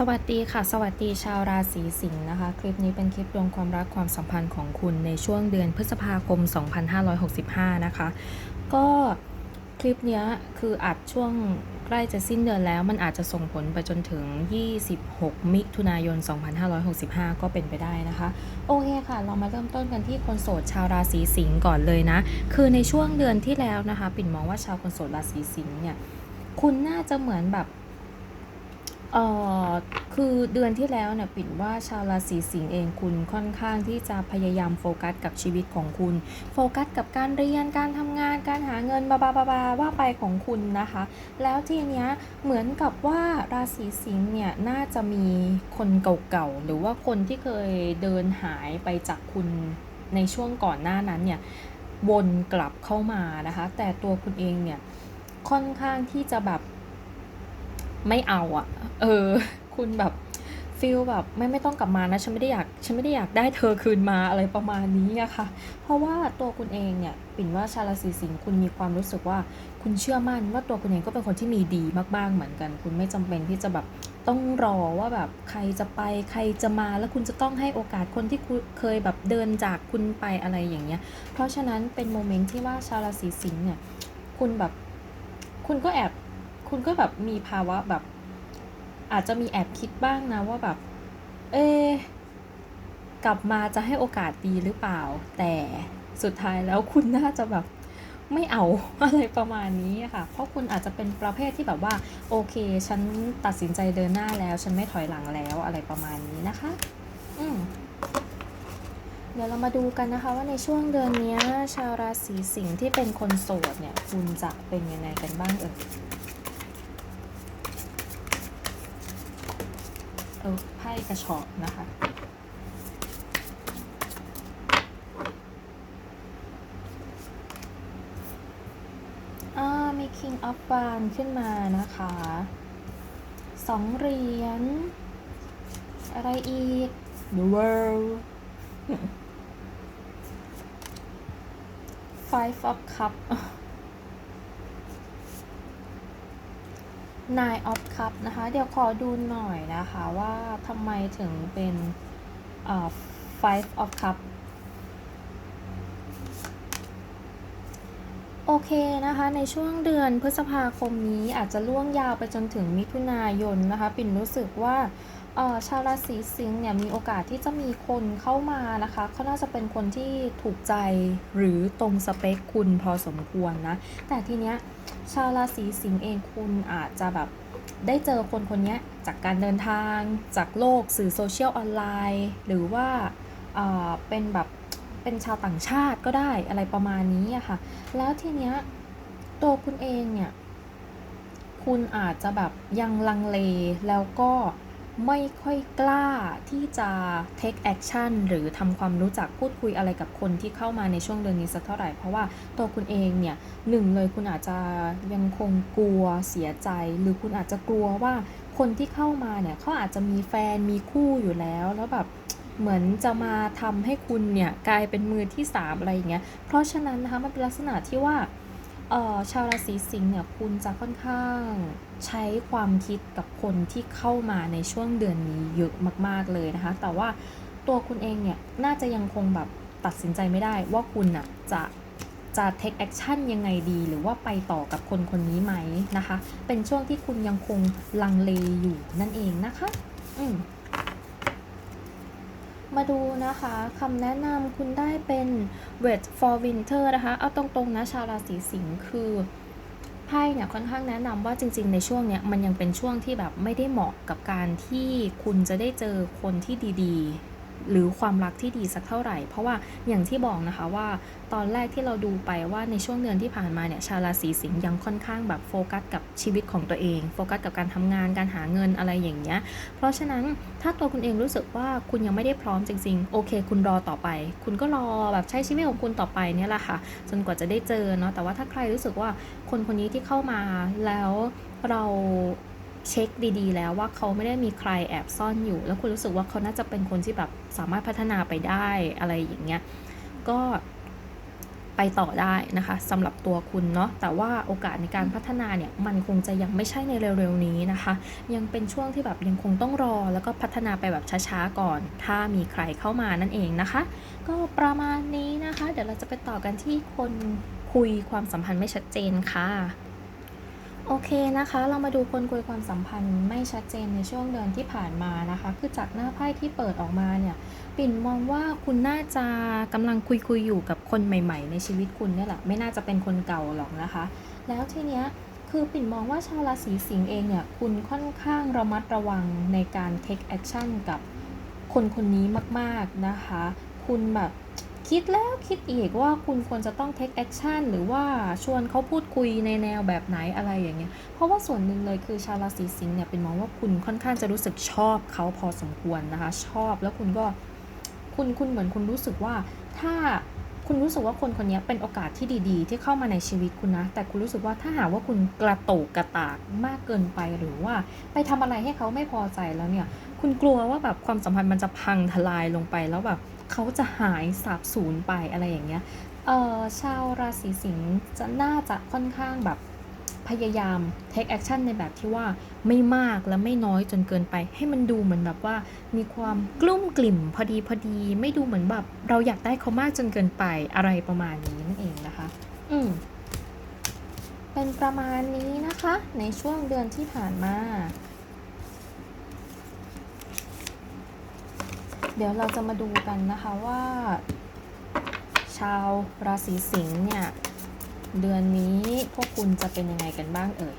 สวัสดีค่ะ สวัสดีชาวราศีสิงห์นะคะ คลิปนี้เป็นคลิปดวงความรักความสัมพันธ์ของคุณในช่วงเดือนพฤษภาคม 2565 นะคะ ก็คลิปนี้คืออัดช่วงใกล้จะสิ้นเดือนแล้ว มันอาจจะส่งผลไปจนถึง 26 มิถุนายน 2565 ก็เป็นไปได้นะคะ โอเคค่ะ เรามาเริ่มต้นกันที่คนโสดชาวราศีสิงห์ก่อนเลยนะ คือในช่วงเดือนที่แล้วนะคะ ปิ่นมองว่าชาวคนโสดราศีสิงห์เนี่ยคุณน่าจะเหมือนแบบ เอ่อคือเดือนที่แล้วเนี่ยปิ่นว่าชาวราศีสิงห์เองคุณค่อนข้างที่จะพยายามโฟกัสกับชีวิตของคุณ โฟกัสกับการเรียนการทำงานการหาเงินบาบาบาบาว่าไปของคุณนะคะ แล้วทีเนี้ยเหมือนกับว่าราศีสิงห์เนี่ยน่าจะมีคนเก่าๆหรือว่าคนที่เคยเดินหายไปจากคุณในช่วงก่อนหน้านั้นเนี่ยวนกลับเข้ามานะคะ แต่ตัวคุณเองเนี่ยค่อนข้างที่จะแบบ ไม่เอาอะเออ คุณแบบฟีลแบบไม่ไม่ต้องกลับมานะฉันไม่ได้อยากฉันไม่ได้อยากได้เธอคืนมาอะไรประมาณนี้อะค่ะ เพราะว่าตัวคุณเองเนี่ยปิ่นว่าชาวราศีสิงห์คุณมีความรู้สึกว่าคุณเชื่อมั่นว่าตัวคุณเองก็เป็นคนที่มีดีมากๆเหมือนกัน คุณไม่จำเป็นที่จะแบบต้องรอว่าแบบใครจะไปใครจะมาแล้วคุณจะต้องให้โอกาสคนที่เคยแบบเดินจากคุณไปอะไรอย่างเงี้ย เพราะฉะนั้นเป็นโมเมนต์ที่ว่าชาวราศีสิงห์เนี่ยคุณแบบคุณก็แอบ คุณก็แบบมีภาวะแบบ อาจจะมีแอบคิดบ้างนะว่าแบบ เอกลับมาจะให้โอกาสดีหรือเปล่า แต่สุดท้ายแล้วคุณน่าจะแบบไม่เอาอะไรประมาณนี้ค่ะ เพราะคุณอาจจะเป็นประเภทที่แบบว่า โอเค ฉันตัดสินใจเดินหน้าแล้ว ฉันไม่ถอยหลังแล้วอะไรประมาณนี้นะคะ อืมเดี๋ยวเรามาดูกันนะคะว่าในช่วงเดือนนี้ชาวราศีสิงห์ที่เป็นคนโสดเนี่ย คุณจะเป็นยังไงกันบ้างเอ่ย ออไพ่กระชอกนะคะ อ่า มี King of w a n ขึ้นมานะคะสองเหรียญ อะไรอีก The World Five of Cup Nine of Cup นะคะ เดี๋ยวขอดูหน่อยนะคะว่าทำไมถึงเป็นเอ่อ Five of Cup โอเคนะคะ ในช่วงเดือนพฤษภาคมนี้อาจจะล่วงยาวไปจนถึงมิถุนายนนะคะ ปิ่นรู้สึกว่า ชาวราศีสิงห์เนี่ยมีโอกาสที่จะมีคนเข้ามานะคะเขาน่าจะเป็นคนที่ถูกใจหรือตรงสเปคคุณพอสมควรนะ แต่ทีเนี้ยชาวราศีสิงห์เองคุณอาจจะแบบได้เจอคนคนนี้จากการเดินทาง จากโลกสื่อโซเชียลออนไลน์ หรือว่าเอ่อเป็นแบบเป็นชาวต่างชาติก็ได้อะไรประมาณนี้อะค่ะ แล้วทีเนี้ยตัวคุณเองเนี่ย คุณอาจจะแบบยังลังเลแล้วก็ ไม่ค่อยกล้าที่จะ take action หรือทำความรู้จักพูดคุยอะไรกับคนที่เข้ามาในช่วงเดือนนี้สักเท่าไหร่ เพราะว่าตัวคุณเองเนี่ยหนึ่งเลยคุณอาจจะยังคงกลัวเสียใจ หรือคุณอาจจะกลัวว่าคนที่เข้ามาเนี่ยเขาอาจจะมีแฟนมีคู่อยู่แล้ว แล้วแบบเหมือนจะมาทำให้คุณเนี่ยกลายเป็นมือที่สามอะไรอย่างเงี้ย เพราะฉะนั้นนะคะมันเป็นลักษณะที่ว่า เอ่อชาวราศีสิงห์เนี่ยคุณจะค่อนข้างใช้ความคิดกับคนที่เข้ามาในช่วงเดือนนี้เยอะมากๆเลยนะคะ แต่ว่าตัวคุณเองเนี่ยน่าจะยังคงแบบตัดสินใจไม่ได้ว่าคุณอะจะจะ take action ยังไงดี หรือว่าไปต่อกับคนคนนี้ไหมนะคะ เป็นช่วงที่คุณยังคงลังเลอยู่นั่นเองนะคะ อืม มาดูนะคะคำแนะนำคุณได้เป็น Red for Winter นะคะ เอาตรงๆนะชาวราศีสิงห์คือไพ่เนี่ยค่อนข้างแนะนำว่าจริง ๆ ในช่วงเนี้ยมันยังเป็นช่วงที่แบบไม่ได้เหมาะกับการที่คุณจะได้เจอคนที่ดีๆ หรือความรักที่ดีสักเท่าไหร่ เพราะว่าอย่างที่บอกนะคะว่าตอนแรกที่เราดูไปว่าในช่วงเดือนที่ผ่านมาเนี่ยชาวราศีสิงห์ยังค่อนข้างแบบโฟกัสกับชีวิตของตัวเอง โฟกัสกับการทำงานการหาเงินอะไรอย่างเงี้ยเพราะฉะนั้นถ้าตัวคุณเองรู้สึกว่าคุณยังไม่ได้พร้อมจริงๆ โอเค คุณรอต่อไป คุณก็รอแบบใช้ชีวิตของคุณต่อไปเนี่ยแหละค่ะ จนกว่าจะได้เจอเนาะแต่ว่าถ้าใครรู้สึกว่าคนคนนี้ที่เข้ามาแล้วเรา เช็คดีๆ แล้วว่าเขาไม่ได้มีใครแอบซ่อนอยู่ แล้วคุณรู้สึกว่าเขาน่าจะเป็นคนที่แบบสามารถพัฒนาไปได้อะไรอย่างเงี้ยก็ไปต่อได้นะคะสำหรับตัวคุณเนาะแต่ว่าโอกาสในการพัฒนาเนี่ยมันคงจะยังไม่ใช่ในเร็วๆนี้นะคะ ยังเป็นช่วงที่แบบยังคงต้องรอแล้วก็พัฒนาไปแบบช้าๆก่อน ถ้ามีใครเข้ามานั่นเองนะคะ ก็ประมาณนี้นะคะ เดี๋ยวเราจะไปต่อกันที่คนคุยความสัมพันธ์ไม่ชัดเจนค่ะ โอเคนะคะ เรามาดูคนคุยความสัมพันธ์ไม่ชัดเจนในช่วงเดือนที่ผ่านมานะคะ คือจากหน้าไพ่ที่เปิดออกมาเนี่ย ปิ่นมองว่าคุณน่าจะกำลังคุยคุยอยู่กับคนใหม่ ๆ ในชีวิตคุณเนี่ยแหละ ไม่น่าจะเป็นคนเก่าหรอกนะคะ แล้วทีเนี้ยคือปิ่นมองว่าชาวราศีสิงห์เองเนี่ย คุณค่อนข้างระมัดระวังในการ take action กับคนคนนี้มาก ๆนะคะ คุณแบบ คิดแล้วคิดอีกว่าคุณควรจะต้อง take action หรือว่าชวนเขาพูดคุยในแนวแบบไหนอะไรอย่างเงี้ย เพราะว่าส่วนหนึ่งเลยคือชาวราศีสิงห์เนี่ยเป็นมองว่าคุณค่อนข้างจะรู้สึกชอบเขาพอสมควรนะคะ ชอบแล้วคุณก็คุณคุณเหมือนคุณรู้สึกว่าถ้าคุณรู้สึกว่าคนคนนี้เป็นโอกาสที่ดีๆ ที่เข้ามาในชีวิตคุณนะ แต่คุณรู้สึกว่าถ้าหากว่าคุณกระโตกกระตากมากเกินไปหรือว่าไปทำอะไรให้เขาไม่พอใจแล้วเนี่ย คุณกลัวว่าแบบความสัมพันธ์มันจะพังทลายลงไปแล้วแบบ เขาจะหายสาบสูญไปอะไรอย่างเงี้ยเอ่อชาวราศีสิงห์จะน่าจะค่อนข้างแบบพยายาม take action ในแบบที่ว่าไม่มากและไม่น้อยจนเกินไป ให้มันดูเหมือนแบบว่า มีความกลุ้มกลิ่มพอดีพอดี ไม่ดูเหมือนแบบ เราอยากได้เขามากจนเกินไปอะไรประมาณนี้นั่นเองนะคะ อืมเป็นประมาณนี้นะคะ ในช่วงเดือนที่ผ่านมา เดี๋ยวเราจะมาดูกันนะคะว่า ชาวราศีสิงห์เนี่ย เดือนนี้พวกคุณจะเป็นยังไงกันบ้างเอ่ย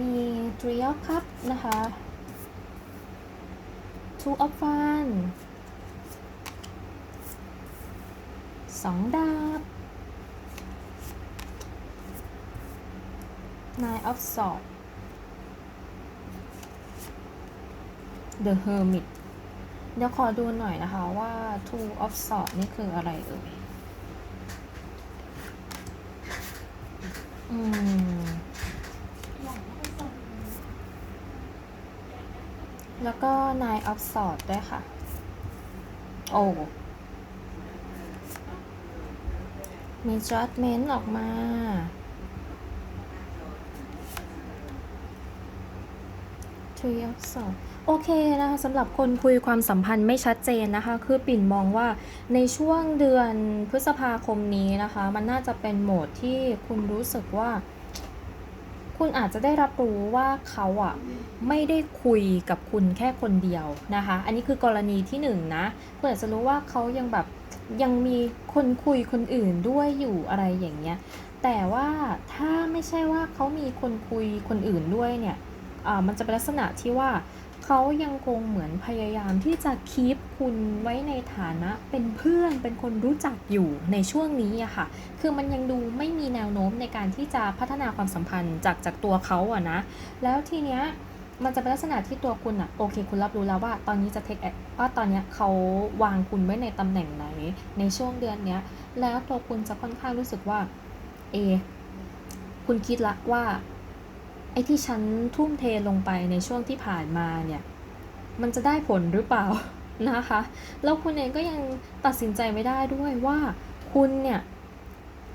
มี three of cup นะคะ two of fun สองดาบ nine of swords The Hermit เดี๋ยวขอดูหน่อยนะคะว่า Two of Swords นี่คืออะไรเอ่ย อืม แล้วก็ Nine of Swords ด้วยค่ะ โอ้ มี Judgment ออกมา Three of s w o r d โอเคนะคะสำหรับคนคุยความสัมพันธ์ไม่ชัดเจนนะคะ คือปิ่นมองว่าในช่วงเดือนพฤษภาคมนี้นะคะ มันน่าจะเป็นโหมดที่คุณรู้สึกว่า คุณอาจจะได้รับรู้ว่าเขาอะไม่ได้คุยกับคุณแค่คนเดียวนะคะ อันนี้คือกรณีที่หนึ่งนะคุณอาจจะรู้ว่าเขายังแบบยังมีคนคุยคนอื่นด้วยอยู่อะไรอย่างเงี้ยแต่ว่าถ้าไม่ใช่ว่าเขามีคนคุยคนอื่นด้วยเนี่ย มันจะเป็นลักษณะที่ว่าเขายังคงเหมือนพยายามที่จะคีปคุณไว้ในฐานะเป็นเพื่อนเป็นคนรู้จักอยู่ในช่วงนี้อะค่ะ คือมันยังดูไม่มีแนวโน้มในการที่จะพัฒนาความสัมพันธ์จากจากตัวเขาอะนะ แล้วทีเนี้ยมันจะเป็นลักษณะที่ตัวคุณอะโอเค คุณรับรู้แล้วว่าตอนนี้จะเทคแอว่าตอนเนี้ยเขาวางคุณไว้ในตำแหน่งไหน ในช่วงเดือนเนี้ย แล้วตัวคุณจะค่อนข้างรู้สึกว่า เอ คุณคิดละว่า ไอ้ที่ฉันทุ่มเทลงไปในช่วงที่ผ่านมาเนี่ย มันจะได้ผลหรือเปล่านะคะ แล้วคุณเองก็ยังตัดสินใจไม่ได้ด้วยว่าคุณเนี่ย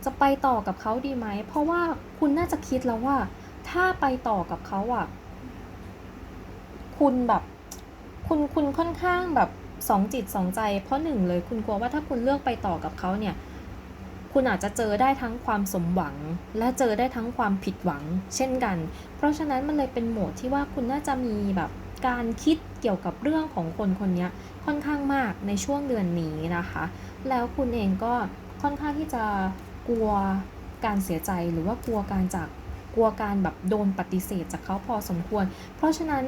จะไปต่อกับเขาดีไหม เพราะว่าคุณน่าจะคิดแล้วว่า ถ้าไปต่อกับเขาอะ คุณแบบ คุณคุณค่อนข้างแบบสองจิตสองใจ เพราะหนึ่งเลยคุณกลัวว่าถ้าคุณเลือกไปต่อกับเขาเนี่ย คุณอาจจะเจอได้ทั้งความสมหวัง และเจอได้ทั้งความผิดหวัง เช่นกัน เพราะฉะนั้นมันเลยเป็นโหมดที่ว่าคุณน่าจะมีแบบการคิดเกี่ยวกับเรื่องของคนคนนี้ค่อนข้างมากในช่วงเดือนนี้นะคะ แล้วคุณเองก็ค่อนข้างที่จะกลัวการเสียใจหรือว่ากลัวการจากกลัวการแบบโดนปฏิเสธจากเขาพอสมควร เพราะฉะนั้น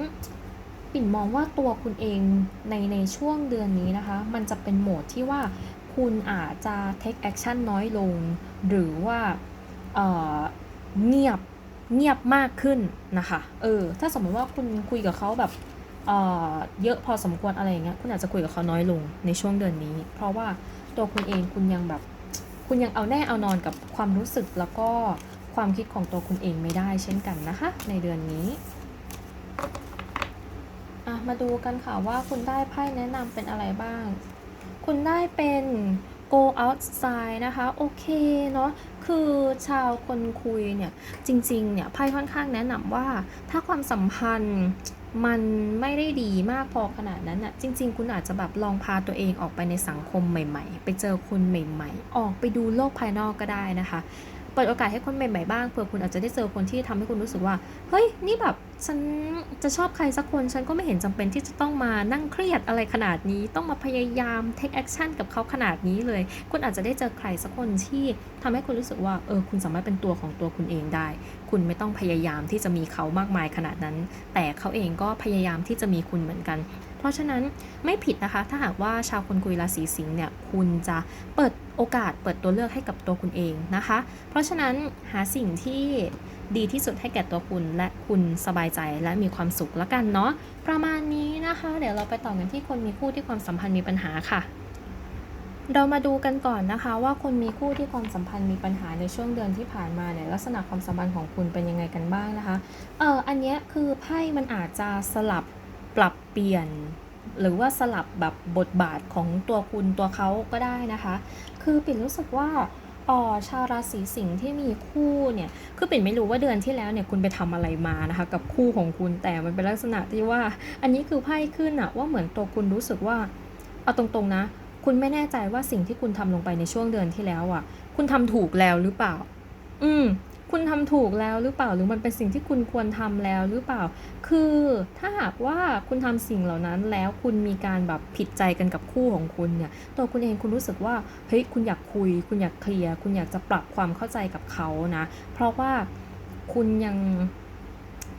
ปิ่นมองว่าตัวคุณเองในในช่วงเดือนนี้นะคะ มันจะเป็นโหมดที่ว่า คุณอาจจะ take action น้อยลง หรือว่าเเงียบเงียบมากขึ้นนะคะ เออ ถ้าสมมติว่าคุณคุยกับเขาแบบเเยอะพอสมควรอะไรอย่างเงี้ย คุณอาจจะคุยกับเขาน้อยลงในช่วงเดือนนี้ เพราะว่าตัวคุณเองคุณยังแบบ คุณยังเอาแน่เอานอนกับความรู้สึกแล้วก็ความคิดของตัวคุณเองไม่ได้เช่นกันนะคะ ในเดือนนี้มาดูกันค่ะว่าคุณได้ไพ่แนะนำเป็นอะไรบ้าง คุณได้เป็น go outside นะคะ โอเคเนาะคือชาวคนคุยเนี่ย จริง ๆ เนี่ยไพ่ค่อนข้างแนะนำว่า ถ้าความสัมพันธ์มันไม่ได้ดีมากพอขนาดนั้นน่ะ จริง ๆ คุณอาจจะแบบลองพาตัวเองออกไปในสังคมใหม่ ๆ ไปเจอคนใหม่ ๆ ออกไปดูโลกภายนอกก็ได้นะคะ เปิดโอกาสให้คนใหม่ๆบ้างเผื่อคุณอาจจะได้เจอคนที่ทำให้คุณรู้สึกว่า เฮ้ย นี่แบบฉันจะชอบใครสักคน ฉันก็ไม่เห็นจำเป็นที่จะต้องมานั่งเครียดอะไรขนาดนี้ ต้องมาพยายาม take action กับเขาขนาดนี้เลย คุณอาจจะได้เจอใครสักคนที่ทำให้คุณรู้สึกว่า เออ คุณสามารถเป็นตัวของตัวคุณเองได้ คุณไม่ต้องพยายามที่จะมีเขามากมายขนาดนั้น แต่เขาเองก็พยายามที่จะมีคุณเหมือนกัน เพราะฉะนั้นไม่ผิดนะคะ ถ้าหากว่าชาวคนคุยราศีสิงห์เนี่ย คุณจะเปิด โอกาสเปิดตัวเลือกให้กับตัวคุณเองนะคะ เพราะฉะนั้นหาสิ่งที่ดีที่สุดให้แก่ตัวคุณและคุณสบายใจและมีความสุขแล้วกันเนาะประมาณนี้นะคะ เดี๋ยวเราไปต่อกันที่คนมีคู่ที่ความสัมพันธ์มีปัญหาค่ะ เรามาดูกันก่อนนะคะว่าคนมีคู่ที่ความสัมพันธ์มีปัญหาในช่วงเดือนที่ผ่านมาเนี่ยลักษณะความสัมพันธ์ของคุณเป็นยังไงกันบ้างนะคะเอออันเนี้ยคือไพ่มันอาจจะสลับปรับเปลี่ยน หรือว่าสลับแบบบทบาทของตัวคุณตัวเขาก็ได้นะคะ คือปิ่นรู้สึกว่าอ๋อชาวราศีสิงห์ที่มีคู่เนี่ย คือปิ่นไม่รู้ว่าเดือนที่แล้วเนี่ยคุณไปทำอะไรมานะคะ กับคู่ของคุณแต่มันเป็นลักษณะที่ว่า อันนี้คือไพ่ขึ้นอะว่าเหมือนตัวคุณรู้สึกว่าเอาตรงๆนะ คุณไม่แน่ใจว่าสิ่งที่คุณทำลงไปในช่วงเดือนที่แล้วอะคุณทำถูกแล้วหรือเปล่า อืม คุณทำถูกแล้วหรือเปล่าหรือมันเป็นสิ่งที่คุณควรทำแล้วหรือเปล่า คือถ้าหากว่าคุณทำสิ่งเหล่านั้นแล้วคุณมีการแบบผิดใจกันกับคู่ของคุณเนี่ยตัวคุณเองคุณรู้สึกว่าเฮ้ยคุณอยากคุย คุณอยากเคลียร์คุณอยากจะปรับความเข้าใจกับเขานะ เพราะว่าคุณยัง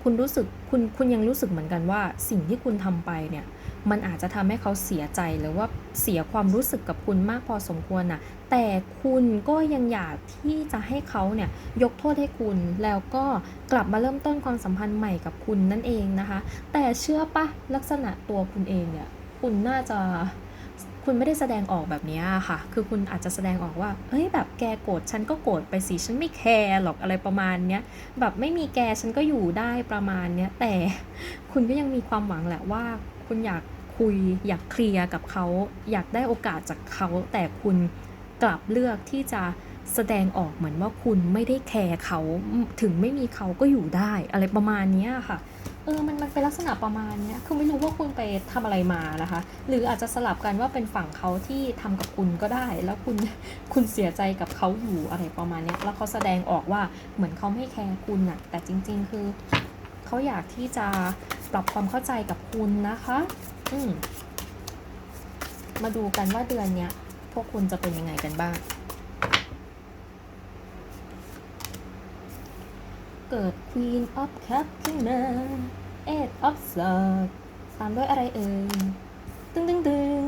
คุณรู้สึกคุณคุณยังรู้สึกเหมือนกันว่าสิ่งที่คุณทำไปเนี่ยมันอาจจะทำให้เขาเสียใจหรือว่าเสียความรู้สึกกับคุณมากพอสมควรนะ แต่คุณก็ยังอยากที่จะให้เขาเนี่ยยกโทษให้คุณ แล้วก็กลับมาเริ่มต้นความสัมพันธ์ใหม่กับคุณนั่นเองนะคะ แต่เชื่อปะลักษณะตัวคุณเองเนี่ยคุณน่าจะคุณไม่ได้แสดงออกแบบนี้ค่ะ คือคุณอาจจะแสดงออกว่า เฮ้ย แบบแกโกรธฉันก็โกรธไปสิ ฉันไม่แคร์หรอกอะไรประมาณเนี้ย แบบไม่มีแกฉันก็อยู่ได้ประมาณเนี้ย แต่คุณก็ยังมีความหวังแหละว่า คุณอยากคุย อยากเคลียร์กับเขา อยากได้โอกาสจากเขา แต่คุณ กลับเลือกที่จะแสดงออกเหมือนว่าคุณไม่ได้แคร์เขาถึงไม่มีเขาก็อยู่ได้อะไรประมาณนี้ค่ะ เออมันมันเป็นลักษณะประมาณนี้คือไม่รู้ว่าคุณไปทำอะไรมานะคะ หรืออาจจะสลับกันว่าเป็นฝั่งเขาที่ทำกับคุณก็ได้ แล้วคุณคุณเสียใจกับเขาอยู่อะไรประมาณนี้แล้วเขาแสดงออกว่าเหมือนเขาไม่แคร์คุณน่ะแต่จริง ๆ คือเขาอยากที่จะปรับความเข้าใจกับคุณนะคะ อืมมาดูกันว่าเดือนเนี้ย พวกคุณจะเป็นยังไงกันบ้าง เกิด Queen of Cup ขึ้นมา Eight of Swords ตามด้วยอะไรเอ่ย ตึงตึงตึง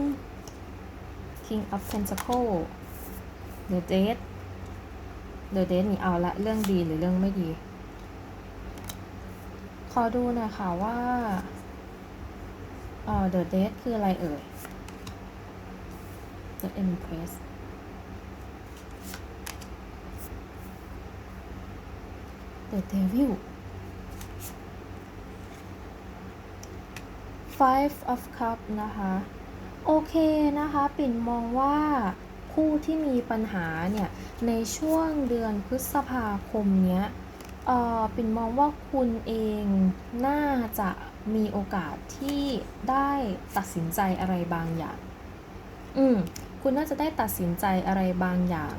King of Pentacle The Death The Death นี่เอาละเรื่องดีหรือเรื่องไม่ดี ขอดูหน่อยค่ะว่าเออ The Death คืออะไรเอ่ย The Empress The Devil Five of Cup นะคะ โอเคนะคะ ปิ่นมองว่าคู่ที่มีปัญหาเนี่ย ในช่วงเดือนพฤษภาคมเนี้ยเอ่อปิ่นมองว่าคุณเองน่าจะมีโอกาสที่ได้ตัดสินใจอะไรบางอย่าง อืม คุณน่าจะได้ตัดสินใจอะไรบางอย่าง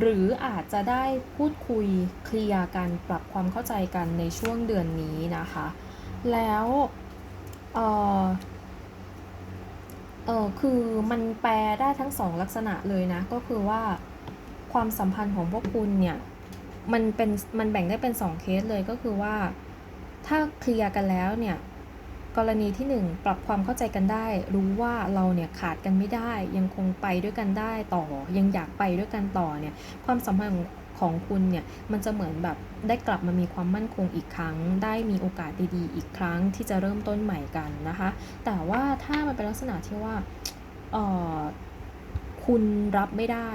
หรืออาจจะได้พูดคุยเคลียร์กันปรับความเข้าใจกันในช่วงเดือนนี้นะคะ แล้วเออเออคือมันแปลได้ทั้งสองลักษณะเลยนะ ก็คือว่าความสัมพันธ์ของพวกคุณเนี่ย มันเป็นมันแบ่งได้เป็นสองเคสเลยก็คือว่า ถ้าเคลียร์กันแล้วเนี่ย กรณีที่หนึ่งปรับความเข้าใจกันได้ รู้ว่าเราเนี่ยขาดกันไม่ได้ ยังคงไปด้วยกันได้ต่อ ยังอยากไปด้วยกันต่อเนี่ยความสัมพันธ์ของคุณเนี่ยมันจะเหมือนแบบได้กลับมามีความมั่นคงอีกครั้ง ได้มีโอกาสดีๆ อีกครั้งที่จะเริ่มต้นใหม่กันนะคะ แต่ว่าถ้ามันเป็นลักษณะที่ว่าออคุณรับไม่ได้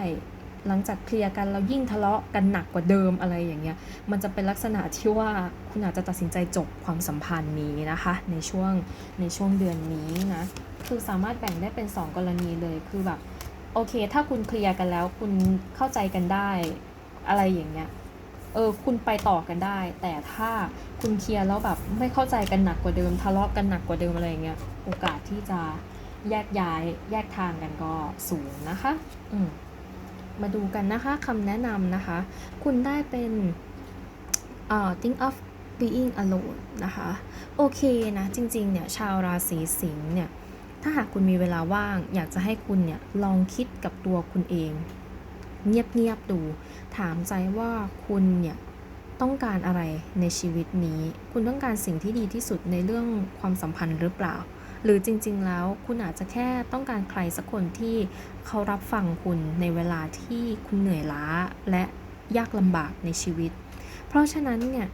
หลังจากเคลียร์กันแล้วยิ่งทะเลาะกันหนักกว่าเดิมอะไรอย่างเงี้ย มันจะเป็นลักษณะที่ว่าคุณอาจจะตัดสินใจจบความสัมพันธ์นี้นะคะ ในช่วงในช่วงเดือนนี้นะ คือสามารถแบ่งได้เป็น 2 กรณีเลย คือแบบโอเค ถ้าคุณเคลียร์กันแล้วคุณเข้าใจกันได้อะไรอย่างเงี้ยเออคุณไปต่อกันได้ แต่ถ้าคุณเคลียร์แล้วแบบไม่เข้าใจกันหนักกว่าเดิม ทะเลาะกันหนักกว่าเดิมอะไรอย่างเงี้ยโอกาสที่จะแยกย้ายแยกทางกันก็สูงนะคะ อืม มาดูกันนะคะคำแนะนำนะคะ คุณได้เป็นเอ่อ think of being alone นะคะ โอเคนะ จริง ๆ เนี่ย ชาวราศีสิงห์เนี่ย ถ้าหากคุณมีเวลาว่าง อยากจะให้คุณเนี่ย ลองคิดกับตัวคุณเอง เงียบ ๆ ดู ถามใจว่าคุณเนี่ย ต้องการอะไรในชีวิตนี้ คุณต้องการสิ่งที่ดีที่สุดในเรื่องความสัมพันธ์หรือเปล่า หรือจริงๆแล้วคุณอาจจะแค่ต้องการใครสักคนที่เขารับฟังคุณในเวลาที่คุณเหนื่อยล้าและยากลำบากในชีวิต เพราะฉะนั้นเนี่ย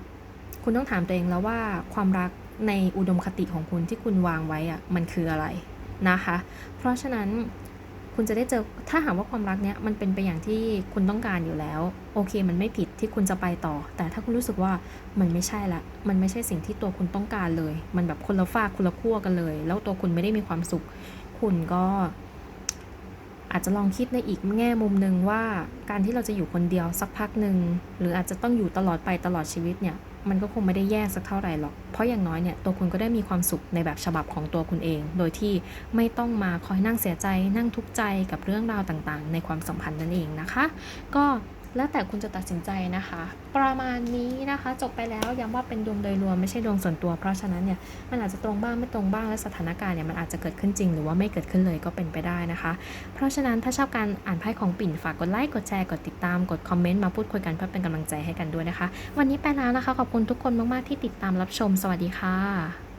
คุณต้องถามตัวเองแล้วว่าความรักในอุดมคติของคุณที่คุณวางไว้อะมันคืออะไรนะคะ เพราะฉะนั้น คุณจะได้เจอถ้าหากว่าความรักเนี้ยมันเป็นไปอย่างที่คุณต้องการอยู่แล้ว โอเค มันไม่ผิดที่คุณจะไปต่อ แต่ถ้าคุณรู้สึกว่ามันไม่ใช่ละ มันไม่ใช่สิ่งที่ตัวคุณต้องการเลย มันแบบคนละฝากคนละขั้วกันเลย แล้วตัวคุณไม่ได้มีความสุข คุณก็อาจจะลองคิดในอีกแง่มุมหนึ่งว่าการที่เราจะอยู่คนเดียวสักพักหนึ่งหรืออาจจะต้องอยู่ตลอดไปตลอดชีวิตเนี่ย มันก็คงไม่ได้แย่สักเท่าไหร่หรอก เพราะอย่างน้อยเนี่ยตัวคุณก็ได้มีความสุขในแบบฉบับของตัวคุณเอง โดยที่ไม่ต้องมาคอยนั่งเสียใจ นั่งทุกข์ใจกับเรื่องราวต่างๆ ในความสัมพันธ์นั่นเองนะคะ ก็ แล้วแต่คุณจะตัดสินใจนะคะ ประมาณนี้นะคะ จบไปแล้วย้ำว่าเป็นดวงโดยรวมไม่ใช่ดวงส่วนตัว เพราะฉะนั้นเนี่ยมันอาจจะตรงบ้างไม่ตรงบ้างและสถานการณ์เนี่ยมันอาจจะเกิดขึ้นจริง หรือว่าไม่เกิดขึ้นเลยก็เป็นไปได้นะคะ เพราะฉะนั้นถ้าชอบการอ่านไพ่ของปิ่นฝากกดไลค์กดแชร์กดติดตามกดคอมเมนต์มาพูดคุยกันเพื่อเป็นกำลังใจให้กันด้วยนะคะ วันนี้ไปแล้วนะคะ ขอบคุณทุกคนมากๆที่ติดตามรับชม สวัสดีค่ะ